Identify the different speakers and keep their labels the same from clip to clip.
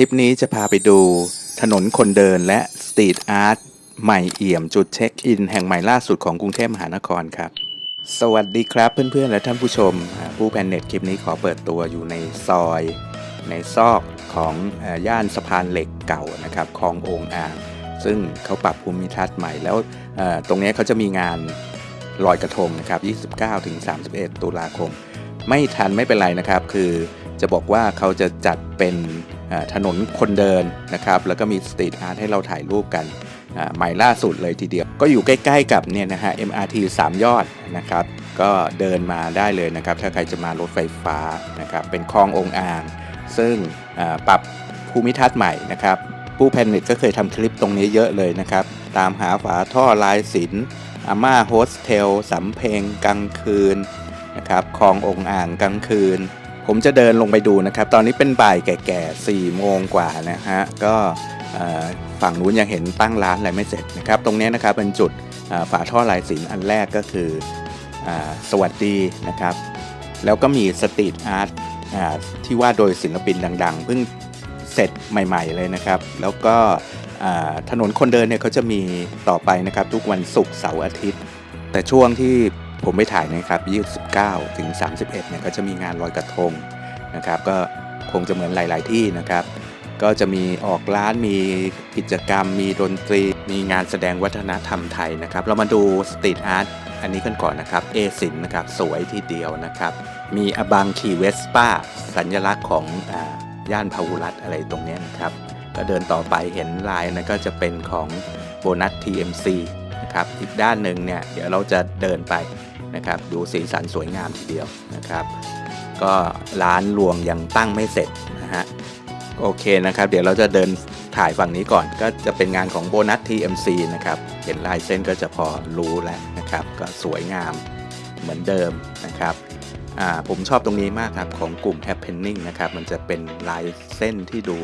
Speaker 1: ลิปนี้จะพาไปดูถนนคนเดินและสตรีทอาร์ตใหม่เอี่ยมจุดเช็คอินแห่งใหม่ล่าสุดของกรุงเทพมหานครครับ สวัสดีครับเพื่อนๆ และท่านผู้ชม ผู้แพนเน็ตคลิปนี้ขอเปิดตัวอยู่ในซอย ในซอกของย่านสะพานเหล็กเก่านะครับคลององอ่างซึ่งเขาปรับภูมิทัศน์ใหม่แล้วตรงนี้เขาจะมีงานลอยกระทงนะครับ 29ถึง31 ตุลาคม ไม่ทันไม่เป็นไรนะครับ คือจะบอกว่าเขาจะจัดเป็น ถนนคนเดินนะครับแล้วก็มีสตรีทอาร์ตให้เราถ่ายรูปกันใหม่ล่าสุดเลยทีเดียว ก็อยู่ใกล้ ๆ กับเนี่ยนะฮะ MRT 3 ยอดนะครับ ก็เดินมาได้เลยนะครับ ถ้าใครจะมารถไฟฟ้านะครับ เป็นคลององอ่าง ซึ่งปรับภูมิทัศน์ใหม่นะครับ ผู้แพนเน็ตก็เคยทำคลิปตรงนี้เยอะเลยนะครับ ตามหาฝาท่อลายศิลอาม่าโฮสเทลสำเพงกลางคืนนะครับคลององอ่างกลางคืน ผมจะเดินลงไปดูนะครับ ตอนนี้เป็นบ่ายแก่ๆ4โมงกว่านะฮะ ก็ฝั่งนู้นยังเห็นตั้งร้านอะไรไม่เสร็จนะครับ ตรงนี้นะครับเป็นจุดฝาท่อลายศิลป์อันแรกก็คืออสวัสดีนะครับ แล้วก็มีสตรีทอาร์ตที่ว่าโดยศิลปินดังๆ เพิ่งเสร็จใหม่ ๆ เลยนะครับ แล้วก็ถนนคนเดินเนี่ยเขาจะมีต่อไปนะครับ ทุกวันศุกร์เสาร์อาทิตย์ แต่ช่วงที่ ผมไปถ่ายนะครับ29ถึง31เนี่ยก็จะมีงานลอยกระทงนะครับ ก็คงจะเหมือนหลาย ๆ ที่นะครับ ก็จะมีออกร้านมีกิจกรรม มีดนตรี มีงานแสดงวัฒนธรรมไทยนะครับ เรามาดูสตรีทอาร์ตอันนี้กันก่อนนะครับ เอสินนะครับสวยที่เดียวนะครับ มีอบังคีเวสป้า สัญลักษณ์ของอย่านพาวุรัตอะไรตรงนี้นะครับ ก็เดินต่อไปเห็นลายนะก็จะเป็นของโบนัส TMC นะครับอีกด้านหนึ่งเนี่ยเดี๋ยวเราจะเดินไปนะครับดูสีสันสวยงามทีเดียวนะครับ ก็ร้านรวงยังตั้งไม่เสร็จนะฮะโอเคนะครับ เดี๋ยวเราจะเดินถ่ายฝั่งนี้ก่อน ก็จะเป็นงานของโบนัส TMC นะครับเห็นลายเส้นก็จะพอรู้แล้วนะครับ ก็สวยงามเหมือนเดิมนะครับผมชอบตรงนี้มากครับ ของกลุ่ม Happening นะครับ มันจะเป็นลายเส้นที่ดู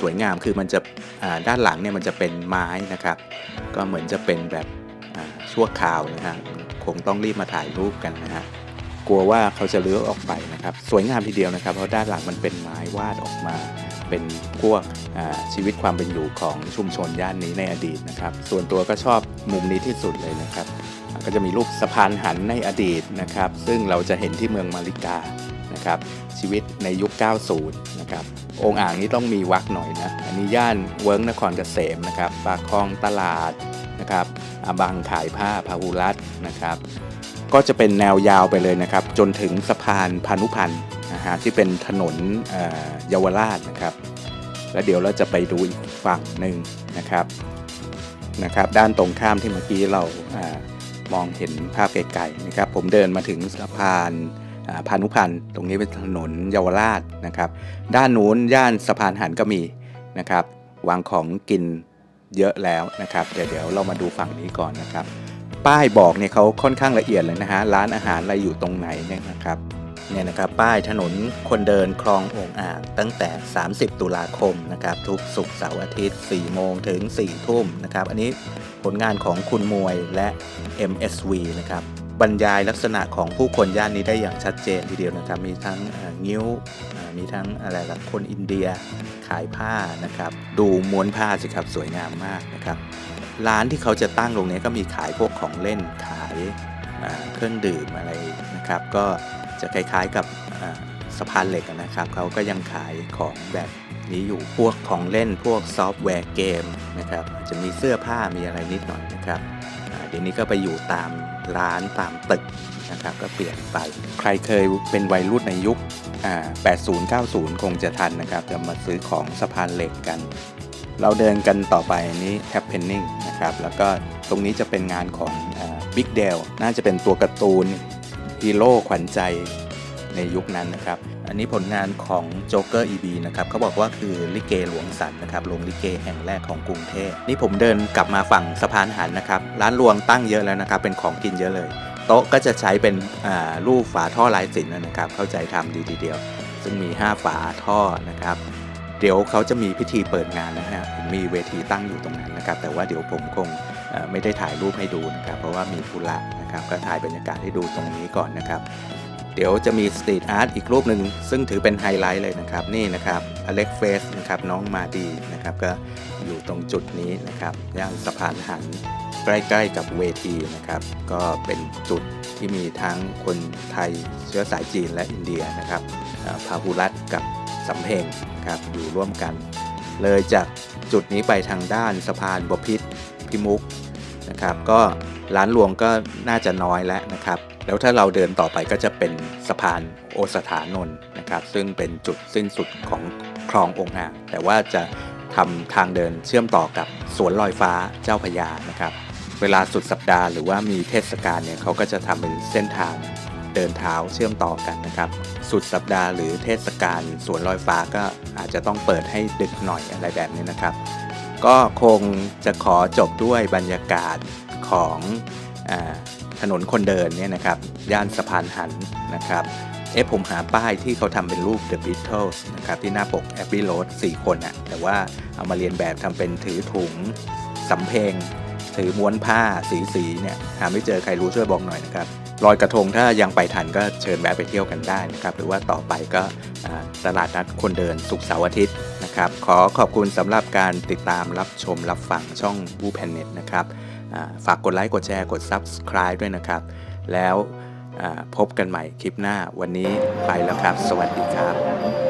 Speaker 1: สวยงามคือมันจะด้านหลังเนี่ยมันจะเป็นไม้นะครับ ก็เหมือนจะเป็นแบบชั่วคราวนะฮะคงต้องรีบมาถ่ายรูปกันนะฮะกลัวว่าเขาจะเลื้อออกไปนะครับ สวยงามทีเดียวนะครับ เพราะด้านหลังมันเป็นไม้วาดออกมาเป็นพวกชีวิตความเป็นอยู่ของชุมชนย่านนี้ในอดีตนะครับ ส่วนตัวก็ชอบมุมนี้ที่สุดเลยนะครับ ก็จะมีรูปสะพานหันในอดีตนะครับ ซึ่งเราจะเห็นที่เมืองมาริกา นะครับชีวิตในยุค 90 นะครับองค์อ่างนี้ต้องมีวักหน่อยนะ อันนี้ย่านเวิร์กนครเกษมนะครับปากคลองตลาดนะครับอาบังขายผ้าพาหุรัตนะครับก็จะเป็นแนวยาวไปเลยนะครับ จนถึงสะพานพานุพันธ์นะฮะที่เป็นถนนเยาวราชนะครับ แล้วเดี๋ยวเราจะไปดูอีกฝั่งหนึ่งนะครับนะครับ ด้านตรงข้ามที่เมื่อกี้เราอามองเห็นภาพไกลๆนะครับ ผมเดินมาถึงสะพานา พานุพันธ์ตรงนี้เป็นถนนเยาวราชนะครับ ด้านนู้นย่านสะพานหันก็มีนะครับวางของกินเยอะแล้วนะครับเดี๋ยวเดี๋ยวเรามาดูฝั่งนี้ก่อนนะครับ ป้ายบอกเนี่ยเขาค่อนข้างละเอียดเลยนะฮะร้านอาหารอะไรอยู่ตรงไหนเนี่ยนะครับเนี่ยนะครับป้ายถนนคนเดินคลององอ่างตั้งแต่ 30 ตุลาคมนะครับทุกศุกร์เสาร์อาทิตย์ 4 โมงถึง 4 ทุ่มนะครับ อันนี้ผลงานของคุณมวยและ MSV นะครับ บรรยายลักษณะของผู้คนย่านนี้ได้อย่างชัดเจนทีเดียวนะครับ มีทั้งงิ้ว มีทั้งอะไรล่ะคนอินเดียขายผ้านะครับ ดูม้วนผ้าสิครับสวยงามมากนะครับ ร้านที่เขาจะตั้งตรงนี้ก็มีขายพวกของเล่นขายเครื่องดื่มอะไรนะครับ ก็จะคล้ายๆกับสะพานเหล็กนะครับ เขาก็ยังขายของแบบนี้อยู่พวกของเล่นพวกซอฟต์แวร์เกมนะครับจะมีเสื้อผ้ามีอะไรนิดหน่อยนะครับเดี๋ยวนี้ก็ไปอยู่ตาม ร้านตามตึกนะครับก็เปลี่ยนไป ใครเคยเป็นวัยรุ่นในยุค 80 90 คงจะทันนะครับ จะมาซื้อของสะพานเหล็กกัน เราเดินกันต่อไปอันนี้ happening นะครับ แล้วก็ตรงนี้จะเป็นงานของบิ๊กเดลน่าจะเป็นตัวการ์ตูนฮีโร่ขวัญใจในยุคนั้นนะครับ อันนี้ผลงานของ Joker EB นะครับเขาบอกว่าคือลิเกหลวงสันนะครับโรงลิเกแห่งแรกของกรุงเทพนี่ผมเดินกลับมาฝั่งสะพานหันนะครับ ร้านรวงตั้งเยอะแล้วนะครับ เป็นของกินเยอะเลย โต๊ะก็จะใช้เป็นรูปฝาท่อลายศิลป์นะครับ เข้าใจทำดีทีเดียว ซึ่งมี 5 ฝาท่อนะครับเดี๋ยวเขาจะมีพิธีเปิดงานนะฮะมีเวทีตั้งอยู่ตรงนั้นนะครับ แต่ว่าเดี๋ยวผมคงไม่ได้ถ่ายรูปให้ดูนะครับ เพราะว่ามีธุระนะครับ ก็ถ่ายบรรยากาศให้ดูตรงนี้ก่อนนะครับ เดี๋ยวจะมีสตรีทอาร์ตอีกรูปหนึ่งซึ่งถือเป็นไฮไลท์เลยนะครับ นี่นะครับอเล็กเฟสนะครับน้องมาดีนะครับก็อยู่ตรงจุดนี้นะครับย่านสะพานหันใกล้ๆกับเวทีนะครับ ก็เป็นจุดที่มีทั้งคนไทยเชื้อสายจีนและอินเดียนะครับพาหุรัตน์กับสำเพ็งครับอยู่ร่วมกัน เลยจากจุดนี้ไปทางด้านสะพานบพิษพิมุก นะครับ ก็ร้านรวงก็น่าจะน้อยแล้วนะครับ แล้วถ้าเราเดินต่อไปก็จะเป็นสะพานโอสถานนท์นะครับ ซึ่งเป็นจุดสิ้นสุดของคลององอ่างแต่ว่าจะทำทางเดินเชื่อมต่อกับสวนลอยฟ้าเจ้าพระยานะครับ เวลาสุดสัปดาห์หรือว่ามีเทศกาลเนี่ยเขาก็จะทำเป็นเส้นทางเดินเท้าเชื่อมต่อกันนะครับ สุดสัปดาห์หรือเทศกาลสวนลอยฟ้าก็อาจจะต้องเปิดให้ดึกหน่อยอะไรแบบนี้นะครับ ก็คงจะขอจบด้วยบรรยากาศของอถนนคนเดินเนี่ยนะครับ ย่านสะพานหันนะครับเอ๊ะผมหาป้ายที่เขาทำเป็นรูป The Beatles นะครับ ที่หน้าปก Abbey Road 4 คนอะแต่ว่าเอามาเรียนแบบทำเป็นถือถุงสำเพงถือม้วนผ้าสีสีเนี่ยหาไม่เจอใครรู้ช่วยบอกหน่อยนะครับลอยกระทงถ้ายังไปทันก็เชิญแวะไปเที่ยวกันได้นะครับ หรือว่าต่อไปก็ตลาดนัดคนเดินสุกเสาร์อาทิตย์ ครับขอขอบคุณสำหรับการติดตามรับชมรับฟังช่องบูแพนเน็ตนะครับฝากกดไลค์กดแชร์กด Subscribe ด้วยนะครับ แล้วพบกันใหม่คลิปหน้าวันนี้ไปแล้วครับ สวัสดีครับ